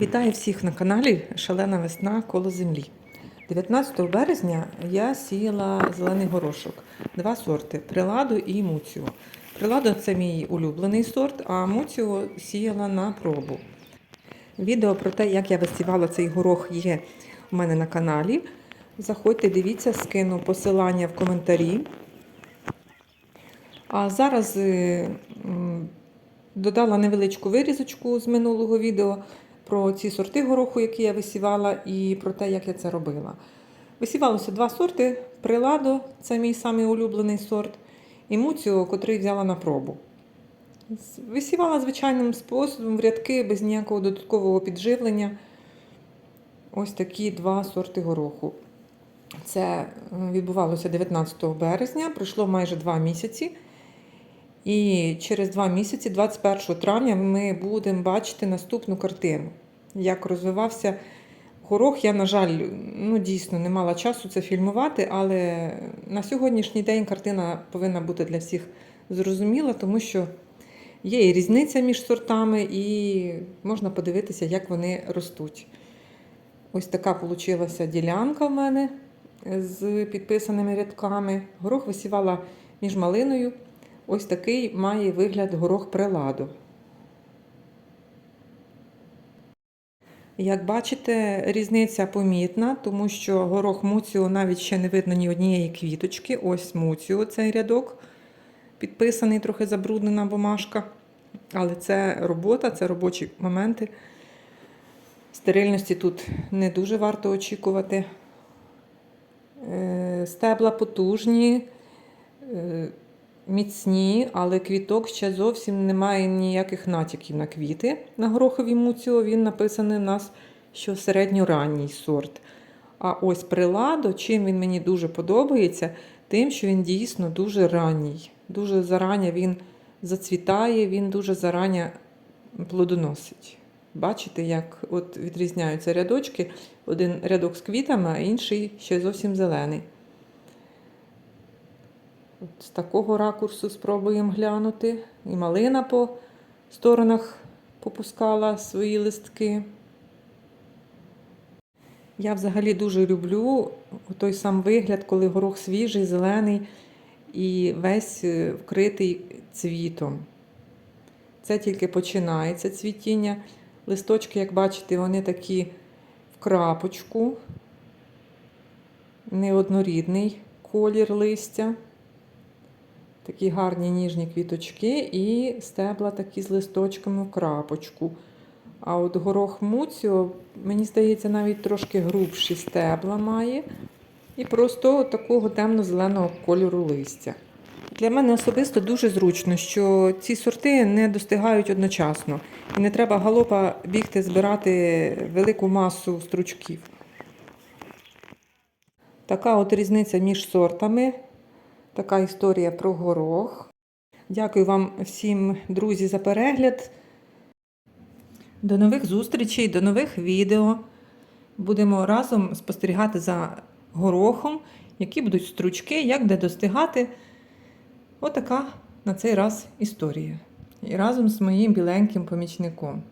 Вітаю всіх на каналі Шалена весна коло землі. 19 березня я сіяла зелений горошок. Два сорти приладу і муціо. Приладо це мій улюблений сорт, а муціо сіяла на пробу. Відео про те, як я висівала цей горох, є у мене на каналі. Заходьте, дивіться, скину посилання в коментарі. А зараз е, додала невеличку вирізочку з минулого відео про ці сорти гороху, які я висівала, і про те, як я це робила. Висівалося два сорти: приладо, це мій самий улюблений сорт, і муціо, котрий взяла на пробу. Висівала звичайним способом в рядки без ніякого додаткового підживлення. Ось такі два сорти гороху. Це е, відбувалося 19 березня, пройшло майже два місяці. І через два місяці, 21 травня, ми будемо бачити наступну картину. Як розвивався горох. Я, на жаль, ну дійсно не мала часу це фільмувати, але на сьогоднішній день картина повинна бути для всіх зрозуміла, тому що є і різниця між сортами, і можна подивитися, як вони ростуть. Ось така вийшла ділянка в мене з підписаними рядками. Горох висівала між малиною. Ось такий має вигляд горох приладу. Як бачите, різниця помітна, тому що горох муціо навіть ще не видно ні однієї квіточки. Ось муціо цей рядок, підписаний, трохи забруднена бумажка. Але це робота, це робочі моменти. Стерильності тут не дуже варто очікувати. Е, Стебла потужні, е, міцні, але квіток ще зовсім немає ніяких натяків на квіти. На гороховій муціо він написаний у нас, що середньоранній сорт. А ось приладо, чим він мені дуже подобається, тим, що він дійсно дуже ранній. Дуже зарання він зацвітає, він дуже зарання плодоносить. Бачите, як от відрізняються рядочки. Один рядок з квітами, а інший ще зовсім зелений. От з такого ракурсу спробуємо глянути. І малина по сторонах попускала свої листки. Я взагалі дуже люблю той сам вигляд, коли горох свіжий, зелений і весь е, вкритий цвітом. Це тільки починається цвітіння. Листочки, як бачите, вони такі в крапочку, неоднорідний колір листя. Такі гарні ніжні квіточки і стебла такі з листочками в крапочку. А от горох муціо, мені здається, навіть трошки грубші стебла має. І просто такого темно-зеленого кольору листя. Для мене особисто дуже зручно, що ці сорти не достигають одночасно. І не треба галопа бігти збирати велику масу стручків. Така от різниця між сортами. Така історія про горох. Дякую вам всім, друзі, за перегляд. До нових зустрічей, до нових відео. Будемо разом спостерігати за горохом, які будуть стручки, як де достигати. Отака на цей раз історія. І разом з моїм біленьким помічником.